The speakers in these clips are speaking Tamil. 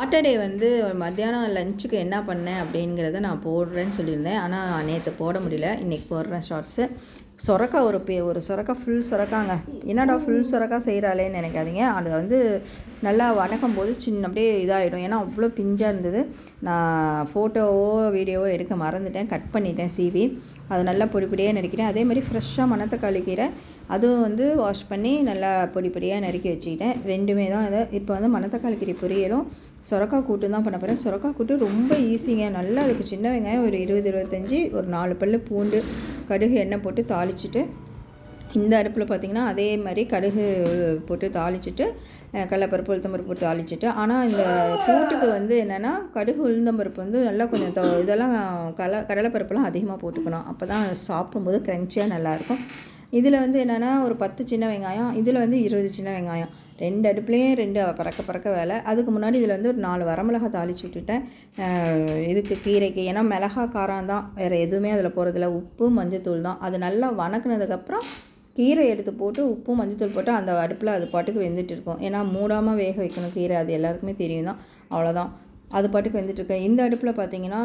சாட்டர்டே வந்து மத்தியானம் லஞ்சுக்கு என்ன பண்ணேன் அப்படிங்கிறத நான் போடுறேன்னு சொல்லியிருந்தேன். ஆனால் நேற்று போட முடியல. இன்றைக்கி போடுறேன் ஷார்ட்ஸு சொரக்கா ஒரு பே ஒரு சொரக்கா ஃபுல் சொரக்காங்க. என்னடா ஃபுல் சொரக்கா செய்கிறாளேன்னு நினைக்காதீங்க. அது வந்து நல்லா வணக்கும் போது சின்ன அப்படியே இதாகிடும் ஏன்னா அவ்வளோ பிஞ்சாக இருந்தது. நான் ஃபோட்டோவோ வீடியோவோ எடுக்க மறந்துட்டேன். கட் பண்ணிட்டேன் சிவி அது நல்லா பொடி பொடியாக நறுக்கிட்டேன். அதே மாதிரி ஃப்ரெஷ்ஷாக மணத்தக்காளி கீரை. அதுவும் வந்து வாஷ் பண்ணி நல்லா பொடி பொடியாக நறுக்கி வச்சுக்கிட்டேன். ரெண்டுமே தான் இதை இப்போ வந்து மணத்தக்காளி கீரை பொரியலும். சொரக்கா கூட்டு தான் பண்ண போகிறேன் சொரக்கா கூட்டு ரொம்ப ஈஸிங்க நல்லா அதுக்கு சின்ன வெங்காயம் ஒரு இருபது இருபத்தஞ்சி ஒரு நாலு பல்லு பூண்டு கடுகு எண்ணெய் போட்டு தாளிச்சிட்டு இந்த அடுப்பில் பார்த்திங்கன்னா அதே மாதிரி கடுகு போட்டு தாளிச்சிட்டு கடலப்பருப்பு உளுத்தம்பருப்பு போட்டு தாளிச்சிட்டு ஆனால் இந்த கூட்டுக்கு வந்து என்னென்னா கடுகு உளுந்தம்பருப்பு வந்து நல்லா கொஞ்சம் இதெல்லாம் கல கடலைப்பருப்புலாம் அதிகமாக போட்டுக்கணும். அப்போ தான் சாப்பிடும்போது க்ரன்ச்சியாக நல்லாயிருக்கும் இதில் வந்து என்னென்னா ஒரு பத்து சின்ன வெங்காயம் இதில் வந்து இருபது சின்ன வெங்காயம். ரெண்டு அடுப்புலேயும் ரெண்டு பறக்க பறக்க வேலை. அதுக்கு முன்னாடி இதில் வந்து ஒரு நாலு வரமிளகா தாளிச்சு விட்டுட்டேன். இதுக்கு கீரைக்கு ஏன்னா மிளகா காரம் தான். வேறு எதுவுமே அதில் போகிறதில்ல உப்பு மஞ்சத்தூள் தான். அது நல்லா வணக்குனதுக்கப்புறம் கீரை எடுத்து போட்டு உப்பு மஞ்சத்தூள் போட்டு அந்த அடுப்பில் அது பாட்டுக்கு வெந்துட்டு இருக்கும். ஏன்னா மூடாமல் வேக வைக்கணும் கீரை. அது எல்லாருக்குமே தெரியும் தான். அவ்வளோதான் அது பாட்டுக்கு வெந்துட்டு இந்த அடுப்பில் பார்த்தீங்கன்னா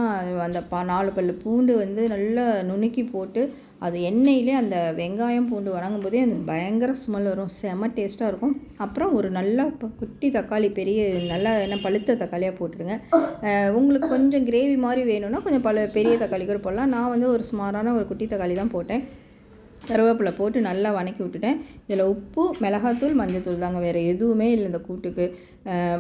அந்த பா நாலு பல்லு பூண்டு வந்து நல்லா நுணுக்கி போட்டு அது எண்ணெயிலே அந்த வெங்காயம் பூண்டு வணங்கும் போதே அந்த பயங்கர ஸ்மெல் வரும். செம டேஸ்ட்டாக இருக்கும். அப்புறம் ஒரு நல்லா குட்டி தக்காளி பெரிய நல்லா என்ன பழுத்த தக்காளியாக போட்டுடுங்க. உங்களுக்கு கொஞ்சம் கிரேவி மாதிரி வேணும்னா கொஞ்சம் பல பெரிய தக்காளி கூட போடலாம். நான் வந்து ஒரு சுமாரான ஒரு குட்டி தக்காளி தான் போட்டேன். கருவேப்பிலை போட்டு நல்லா வணக்கி விட்டுட்டேன். இதில் உப்பு மிளகாத்தூள் மஞ்சத்தூள் தாங்க வேறு எதுவுமே இல்லை இந்த கூட்டுக்கு.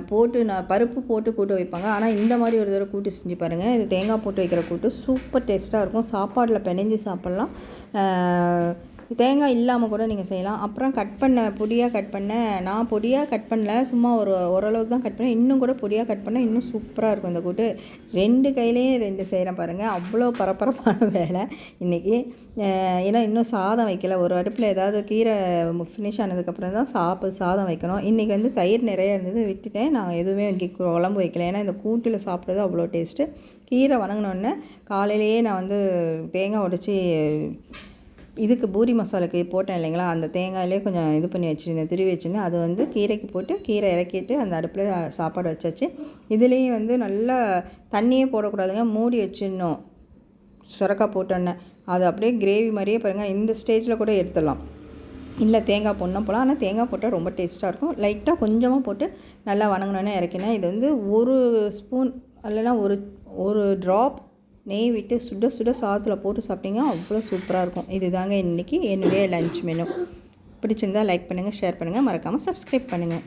போட்டு நான் பருப்பு போட்டு கூட்டு வைப்பாங்க. ஆனால் இந்த மாதிரி ஒரு தடவை கூட்டு செஞ்சு பாருங்கள் இது தேங்காய் போட்டு வைக்கிற கூட்டு சூப்பர் டேஸ்ட்டாக இருக்கும். சாப்பாட்டில் பிணைஞ்சு சாப்பிட்லாம். தேங்காய் இல்லாமல் கூட நீங்கள் செய்யலாம். அப்புறம் கட் பண்ண பொடியாக கட் பண்ண நான் பொடியாக கட் பண்ணல. சும்மா ஒரு ஓரளவுக்கு தான் கட் பண்ணேன். இன்னும் கூட பொடியாக கட் பண்ணால் இன்னும் சூப்பராக இருக்கும் இந்த கூட்டு. ரெண்டு கையிலையும் ரெண்டு செய்கிறேன் பாருங்கள் அவ்வளோ பரபரப்பான வேலை. இன்றைக்கி ஏன்னா இன்னும் சாதம் வைக்கல. ஒரு அடுப்பில் ஏதாவது கீரை ஃபினிஷ் ஆனதுக்கப்புறம் தான் சாப்பு சாதம் வைக்கணும். இன்றைக்கி வந்து தயிர் நிறைய இருந்தது விட்டுட்டேன். நான் எதுவுமே இங்கே குழம்பு வைக்கல. ஏன்னா இந்த கூட்டில் சாப்பிட்றது அவ்வளோ டேஸ்ட்டு கீரை வணங்கினோடனே காலையிலேயே நான் வந்து தேங்காய் உடச்சி இதுக்கு பூரி மசாலாக்கு போட்டேன் இல்லைங்களா? அந்த தேங்காயிலே கொஞ்சம் இது பண்ணி வச்சுருந்தேன். திருவி வச்சுருந்தேன். அது வந்து கீரைக்கு போட்டு கீரை இறக்கிட்டு அந்த அடுப்பில் சாப்பாடு வச்சாச்சு. இதுலேயும் வந்து நல்லா தண்ணியே போடக்கூடாதுங்க. மூடி வச்சிடணும். சுரக்கா போட்டோன்னே. அது அப்படியே கிரேவி மாதிரியே பாருங்கள் இந்த ஸ்டேஜில் கூட எடுத்துடலாம். இல்லை தேங்காய் போடணும் போகலாம் ஆனால் தேங்காய் போட்டால் ரொம்ப டேஸ்ட்டாக இருக்கும். லைட்டாக கொஞ்சமாக போட்டு நல்லா வணங்கினோன்னே இறக்கினேன். இது வந்து ஒரு ஸ்பூன் இல்லைன்னா ஒரு ஒரு ட்ராப் நெய் விட்டு சுட சுட சாதத்தில் போட்டு சாப்பிட்டிங்கன்னா அவ்வளோ சூப்பராக இருக்கும். இதுதாங்க இன்றைக்கி என்னுடைய லஞ்ச் மெனு பிடிச்சிருந்தா லைக் பண்ணுங்கள் ஷேர் பண்ணுங்கள் மறக்காமல் சப்ஸ்கிரைப் பண்ணுங்கள்